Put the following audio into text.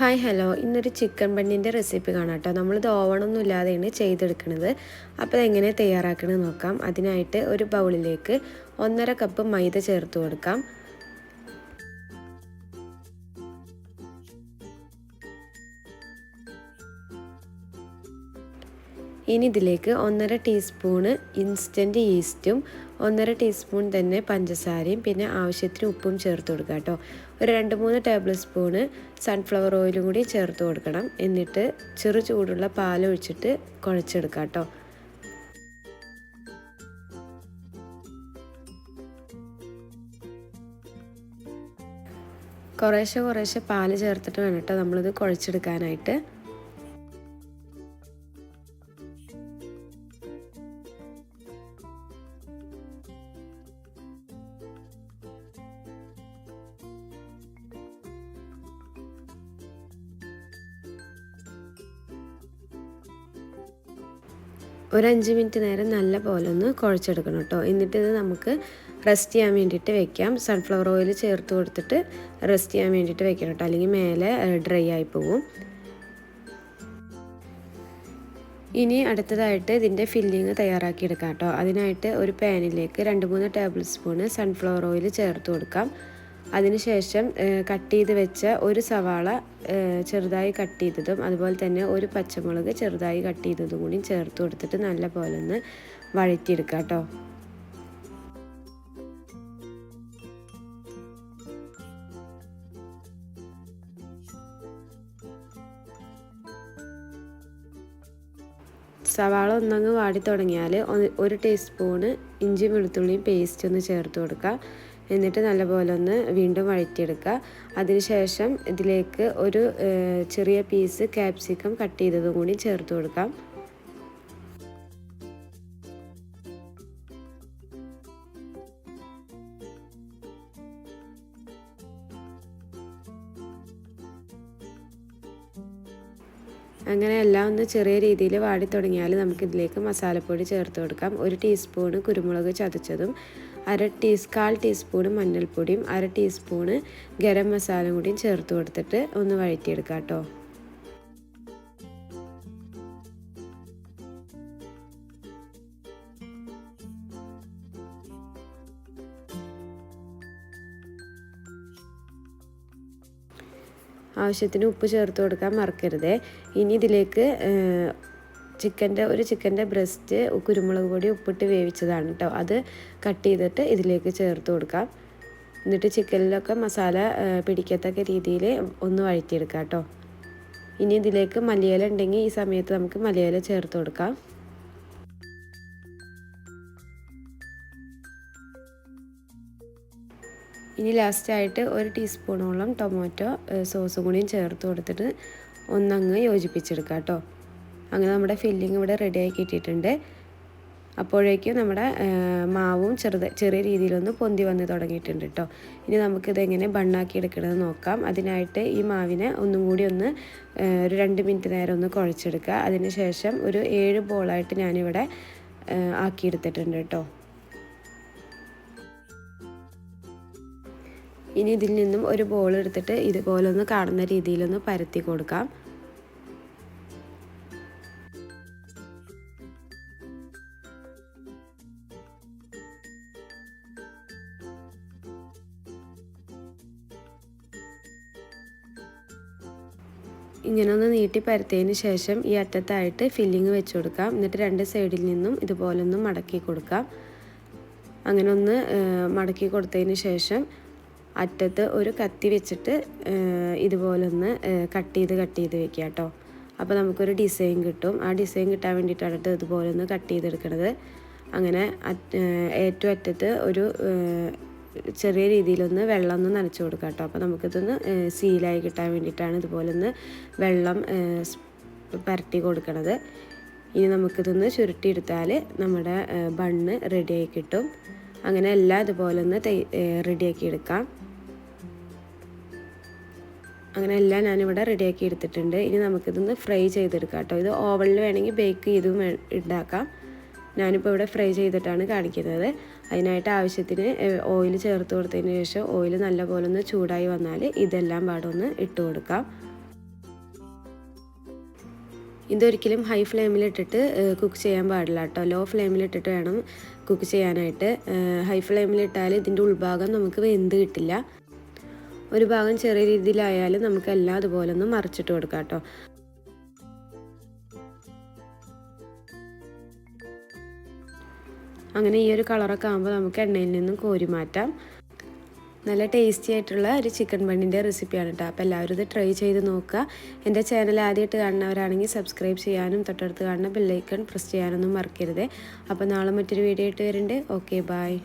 Hi hello. ഇന്നൊരു chicken ബണ്ണിന്റെ recipe കാണാം കേട്ടോ. നമ്മളിത് ഓവണൊന്നും ഇല്ലാതെയാണ് ചെയ്തെടുക്കുന്നത് അപ്പോൾ എങ്ങനെ തയ്യാറാക്കണമെന്ന് നോക്കാം. അതിനായിട്ട് ഒരു ബൗളിലേക്ക് ഒന്നര കപ്പ് മൈദ ചേർത്ത് കൊടുക്കാം. ഇനി ഇതിലേക്ക് ഒന്നര ടീസ്പൂണ് ഇൻസ്റ്റന്റ് ഈസ്റ്റും ഒന്നര ടീസ്പൂൺ തന്നെ പഞ്ചസാരയും പിന്നെ ആവശ്യത്തിന് ഉപ്പും ചേർത്ത് കൊടുക്കുക കേട്ടോ. ഒരു രണ്ട് മൂന്ന് ടേബിൾ സ്പൂണ് സൺഫ്ലവർ ഓയിലും കൂടി ചേർത്ത് കൊടുക്കണം. എന്നിട്ട് ചെറു ചൂടുള്ള പാലൊഴിച്ചിട്ട് കുഴച്ചെടുക്കുക കേട്ടോ. കുറേശ്ശെ കുറേശ്ശെ പാൽ ചേർത്തിട്ട് വേണം കേട്ടോ നമ്മളിത് കുഴച്ചെടുക്കാനായിട്ട്. ഒരു അഞ്ച് മിനിറ്റ് നേരം നല്ല പോലെ ഒന്ന് കുഴച്ചെടുക്കണം കേട്ടോ എന്നിട്ട് ഇത് നമുക്ക് റെസ്റ്റ് ചെയ്യാൻ വേണ്ടിയിട്ട് വെക്കാം. സൺഫ്ലവർ ഓയിൽ ചേർത്ത് കൊടുത്തിട്ട് റെസ്റ്റ് ചെയ്യാൻ വേണ്ടിയിട്ട് വെക്കണം കേട്ടോ അല്ലെങ്കിൽ മേലെ ഡ്രൈ ആയി പോവും. ഇനി അടുത്തതായിട്ട് ഇതിന്റെ ഫില്ലിങ് തയ്യാറാക്കി എടുക്കാം കേട്ടോ അതിനായിട്ട് ഒരു പാനിലേക്ക് രണ്ട് മൂന്ന് ടേബിൾ സ്പൂണ് സൺഫ്ലവർ ഓയിൽ ചേർത്ത് കൊടുക്കാം. അതിനുശേഷം കട്ട് ചെയ്ത് വെച്ച ഒരു സവാള ചെറുതായി കട്ട് ചെയ്തതും അതുപോലെ തന്നെ ഒരു പച്ചമുളക് ചെറുതായി കട്ട് ചെയ്തതും കൂടി ചേർത്ത് കൊടുത്തിട്ട് നല്ല പോലെ ഒന്ന് വഴറ്റിയെടുക്കുക കേട്ടോ. സവാള ഒന്നങ്ങ് വാടി തുടങ്ങിയാൽ ഒരു ടീസ്പൂണ് ഇഞ്ചി വെളുത്തുള്ളിയും പേസ്റ്റ് ഒന്ന് ചേർത്ത് കൊടുക്കുക. എന്നിട്ട് നല്ലപോലെ ഒന്ന് വീണ്ടും വഴറ്റിയെടുക്കുക. അതിനുശേഷം ഇതിലേക്ക് ഒരു ചെറിയ പീസ് ക്യാപ്സിക്കം കട്ട് ചെയ്തതും കൂടി ചേർത്ത് കൊടുക്കാം. അങ്ങനെ എല്ലാം ഒന്ന് ചെറിയ രീതിയിൽ വാടി തുടങ്ങിയാൽ നമുക്കിതിലേക്ക് മസാലപ്പൊടി ചേർത്ത് കൊടുക്കാം. ഒരു ടീസ്പൂണ് കുരുമുളക് ചതച്ചതും അര ടീസ് കാൽ ടീസ്പൂണ് മഞ്ഞൾപ്പൊടിയും അര ടീസ്പൂണ് ഗരം മസാല കൂടിയും ചേർത്ത് കൊടുത്തിട്ട് ഒന്ന് വഴറ്റിയെടുക്കാം കേട്ടോ. ആവശ്യത്തിന് ഉപ്പ് ചേർത്ത് കൊടുക്കാൻ മറക്കരുത്. ഇനി ഇതിലേക്ക് ചിക്കന്റെ ഒരു ചിക്കന്റെ ബ്രസ്റ്റ് കുരുമുളക് പൊടി ഉപ്പിട്ട് വേവിച്ചതാണ് കേട്ടോ. അത് കട്ട് ചെയ്തിട്ട് ഇതിലേക്ക് ചേർത്ത് കൊടുക്കാം. എന്നിട്ട് ചിക്കനിലൊക്കെ മസാല പിടിക്കത്തക്ക രീതിയിൽ ഒന്ന് വഴറ്റിയെടുക്കാം കേട്ടോ. ഇനി ഇതിലേക്ക് മലയില ഉണ്ടെങ്കിൽ ഈ സമയത്ത് നമുക്ക് മലയില ചേർത്ത് കൊടുക്കാം. ഇനി ലാസ്റ്റായിട്ട് ഒരു ടീസ്പൂണോളം ടൊമാറ്റോ സോസും കൂടിയും ചേർത്ത് കൊടുത്തിട്ട് ഒന്നങ്ങ് യോജിപ്പിച്ചെടുക്കാം കേട്ടോ. അങ്ങനെ നമ്മുടെ ഫില്ലിങ് ഇവിടെ റെഡിയായി കിട്ടിയിട്ടുണ്ട്. അപ്പോഴേക്കും നമ്മുടെ മാവും ചെറുത് ചെറിയ രീതിയിലൊന്ന് പൊന്തി വന്ന് തുടങ്ങിയിട്ടുണ്ട് കേട്ടോ ഇനി നമുക്കിതെങ്ങനെ ബണ്ണാക്കി എടുക്കണമെന്ന് നോക്കാം. അതിനായിട്ട് ഈ മാവിനെ ഒന്നും കൂടി ഒന്ന് ഒരു രണ്ട് മിനിറ്റ് നേരം ഒന്ന് കുഴച്ചെടുക്കുക. അതിനുശേഷം ഒരു ഏഴ് ബോളായിട്ട് ഞാനിവിടെ ആക്കിയെടുത്തിട്ടുണ്ട് കേട്ടോ ഇനി ഇതിൽ നിന്നും ഒരു ബോൾ എടുത്തിട്ട് ഇതുപോലെ ഒന്ന് കാണുന്ന രീതിയിലൊന്ന് പരത്തി കൊടുക്കാം. ഇങ്ങനെ ഒന്ന് നീട്ടി പരത്തിയതിന് ശേഷം ഈ അറ്റത്തായിട്ട് ഫില്ലിങ് വെച്ച് കൊടുക്കാം. എന്നിട്ട് രണ്ട് സൈഡിൽ നിന്നും ഇതുപോലെ ഒന്ന് മടക്കി കൊടുക്കാം. അങ്ങനെ ഒന്ന് മടക്കി കൊടുത്തതിന് ശേഷം അറ്റത്ത് ഒരു കത്തി വെച്ചിട്ട് ഇതുപോലെ ഒന്ന് കട്ട് ചെയ്ത് കട്ട് ചെയ്ത് വെക്കുക കേട്ടോ. അപ്പോൾ നമുക്കൊരു ഡിസൈൻ കിട്ടും. ആ ഡിസൈൻ കിട്ടാൻ വേണ്ടിയിട്ടാണ് ഇതുപോലെ ഒന്ന് കട്ട് ചെയ്തെടുക്കുന്നത് അങ്ങനെ ഏറ്റവും അറ്റത്ത് ഒരു ചെറിയ രീതിയിലൊന്ന് വെള്ളം ഒന്ന് നനച്ച് കൊടുക്കുക കേട്ടോ. അപ്പോൾ നമുക്കിതൊന്ന് സീലായി കിട്ടാൻ വേണ്ടിയിട്ടാണ് ഇതുപോലെ ഒന്ന് വെള്ളം പരട്ടി കൊടുക്കണത്. ഇനി നമുക്കിതൊന്ന് ചുരുട്ടിയെടുത്താൽ നമ്മുടെ ബണ്ണ് റെഡിയായി കിട്ടും. അങ്ങനെ എല്ലാം ഇതുപോലെ ഒന്ന് റെഡിയാക്കി എടുക്കാം. അങ്ങനെ എല്ലാം ഞാനിവിടെ റെഡിയാക്കി എടുത്തിട്ടുണ്ട്. ഇനി നമുക്കിതൊന്ന് ഫ്രൈ ചെയ്തെടുക്കാം കേട്ടോ. ഇത് ഓവനിൽ വേണമെങ്കിൽ ബേക്ക് ചെയ്തും ഉണ്ടാക്കാം ഞാനിപ്പോൾ ഇവിടെ ഫ്രൈ ചെയ്തിട്ടാണ് കാണിക്കുന്നത്. അതിനായിട്ട് ആവശ്യത്തിന് ഓയിൽ ചേർത്ത് കൊടുത്തതിന് ശേഷം ഓയിൽ നല്ലപോലെ ഒന്ന് ചൂടായി വന്നാൽ ഇതെല്ലാം പാടൊന്ന് ഇട്ട് കൊടുക്കാം. ഇതൊരിക്കലും ഹൈ ഫ്ലെയിമിലിട്ടിട്ട് കുക്ക് ചെയ്യാൻ പാടില്ല കേട്ടോ. ലോ ഫ്ലെയിമിലിട്ടിട്ട് വേണം കുക്ക് ചെയ്യാനായിട്ട്. ഹൈ ഫ്ലെയിമിലിട്ടാൽ ഇതിന്റെ ഉൾഭാഗം നമുക്ക് വെന്ത് കിട്ടില്ല. ഒരു ഭാഗം ചെറിയ രീതിയിലായാലും നമുക്ക് എല്ലാം അതുപോലെ ഒന്ന് മറിച്ചിട്ട് കൊടുക്കാം കേട്ടോ. അങ്ങനെ ഈ ഒരു കളറൊക്കെ ആകുമ്പോൾ നമുക്ക് എണ്ണയിൽ നിന്നും കോരി മാറ്റാം. നല്ല ടേസ്റ്റി ആയിട്ടുള്ള ഒരു ചിക്കൻ ബണ്ണിന്റെ റെസിപ്പിയാണ് കേട്ടോ അപ്പോൾ എല്ലാവരും ഇത് ട്രൈ ചെയ്ത് നോക്കുക. എന്റെ ചാനൽ ആദ്യമായിട്ട് കാണുന്നവരാണെങ്കിൽ സബ്സ്ക്രൈബ് ചെയ്യാനും തൊട്ടടുത്ത് കാണുന്ന ബെല്ലൈക്കൺ പ്രസ് ചെയ്യാനൊന്നും മറക്കരുത്. അപ്പോൾ നാളെ മറ്റൊരു വീഡിയോ ആയിട്ട് വരുന്നുണ്ട്. Okay bye